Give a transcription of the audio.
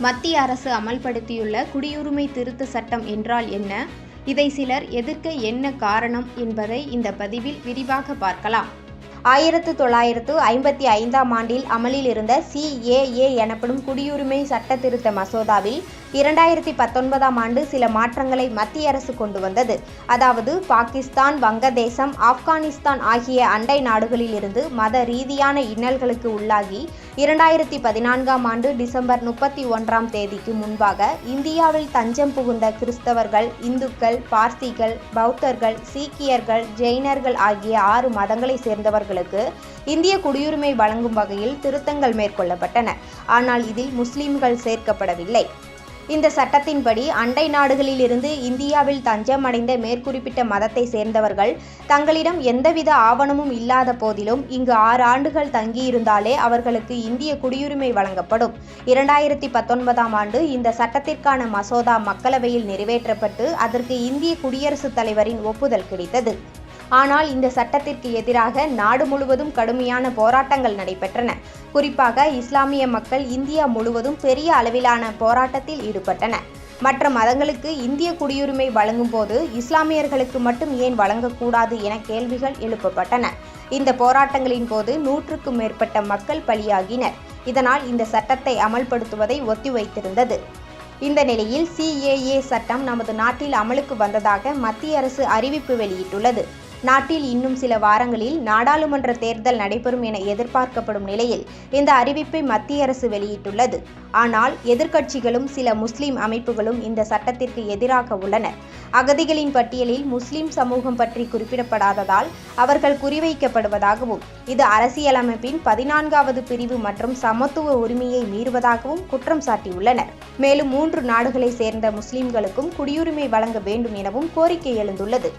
மத்திய அரசு அமல்படுத்தியுள்ள குடியுரிமை திருத்த சட்டம் என்றால் என்ன? இதை சிலர் எதிர்க்க என்ன காரணம் என்பதை இந்த பதிவில் விரிவாக பார்க்கலாம். ஆயிரத்து தொள்ளாயிரத்து ஐம்பத்தி ஐந்தாம் ஆண்டில் அமலில் இருந்த சிஏஏ எனப்படும் குடியுரிமை சட்ட திருத்த மசோதாவில் இரண்டாயிரத்தி பத்தொன்பதாம் ஆண்டு சில மாற்றங்களை மத்திய அரசு கொண்டு வந்தது. அதாவது பாகிஸ்தான் வங்கதேசம் ஆப்கானிஸ்தான் ஆகிய அண்டை நாடுகளில் இருந்து மத ரீதியான இன்னல்களுக்கு உள்ளாகி இரண்டாயிரத்தி பதினான்காம் ஆண்டு டிசம்பர் முப்பத்தி ஒன்றாம் தேதிக்கு முன்பாக இந்தியாவில் தஞ்சம் புகுந்த கிறிஸ்தவர்கள் இந்துக்கள் பார்சிகள் பௌத்தர்கள் சீக்கியர்கள் ஜெயினர்கள் ஆகிய ஆறு மதங்களை இந்தியர்களுக்கு இந்திய குடியுரிமை வழங்கும் வகையில் திருத்தங்கள் மேற்கொள்ளப்பட்டன. ஆனால் இதில் முஸ்லிம்கள் சேர்க்கப்படவில்லை. இந்த சட்டத்தின்படி அண்டை நாடுகளில் இருந்து இந்தியாவில் தஞ்சம் அடைந்த மேற்குறிப்பிட்ட மதத்தை சேர்ந்தவர்கள் தங்களிடம் எந்தவித ஆவணமும் இல்லாத போதிலும் இங்கு ஆறு ஆண்டுகள் தங்கியிருந்தாலே அவர்களுக்கு இந்திய குடியுரிமை வழங்கப்படும். இரண்டாயிரத்தி பத்தொன்பதாம் ஆண்டு இந்த சட்டத்திற்கான மசோதா மக்களவையில் நிறைவேற்றப்பட்டு அதற்கு இந்திய குடியரசுத் தலைவரின் ஒப்புதல் கிடைத்தது. ஆனால் இந்த சட்டத்திற்கு எதிராக நாடு முழுவதும் கடுமையான போராட்டங்கள் நடைபெற்றன. குறிப்பாக இஸ்லாமிய மக்கள் இந்தியா முழுவதும் பெரிய அளவிலான போராட்டத்தில் ஈடுபட்டனர் மற்ற மதங்களுக்கு இந்திய குடியுரிமை வழங்கும் போது இஸ்லாமியர்களுக்கு மட்டும் ஏன் வழங்கக்கூடாது என கேள்விகள் எழுப்பப்பட்டன. இந்த போராட்டங்களின் போது நூற்றுக்கும் மேற்பட்ட மக்கள் பலியாகினர். இதனால் இந்த சட்டத்தை அமல்படுத்துவதை ஒத்திவைத்திருந்தது. இந்த நிலையில் சிஏஏ சட்டம் நமது நாட்டில் அமலுக்கு வந்ததாக மத்திய அரசு அறிவிப்பு வெளியிட்டுள்ளது. நாட்டில் இன்னும் சில வாரங்களில் நாடாளுமன்ற தேர்தல் நடைபெறும் என எதிர்பார்க்கப்படும் நிலையில் இந்த அறிவிப்பை மத்திய அரசு வெளியிட்டுள்ளது. ஆனால் எதிர்க்கட்சிகளும் சில முஸ்லிம் அமைப்புகளும் இந்த சட்டத்திற்கு எதிராக உள்ளனர் அகதிகளின் பட்டியலில் முஸ்லிம் சமூகம் பற்றி குறிப்பிடப்படாததால் அவர்கள் குறிவைக்கப்படுவதாகவும் இது அரசியலமைப்பின் பதினான்காவது பிரிவு மற்றும் சமத்துவ உரிமையை மீறுவதாகவும் குற்றம் சாட்டியுள்ளனர். மேலும் மூன்று நாடுகளை சேர்ந்த முஸ்லிம்களுக்கும் குடியுரிமை வழங்க வேண்டும் எனவும் கோரிக்கை எழுந்துள்ளது.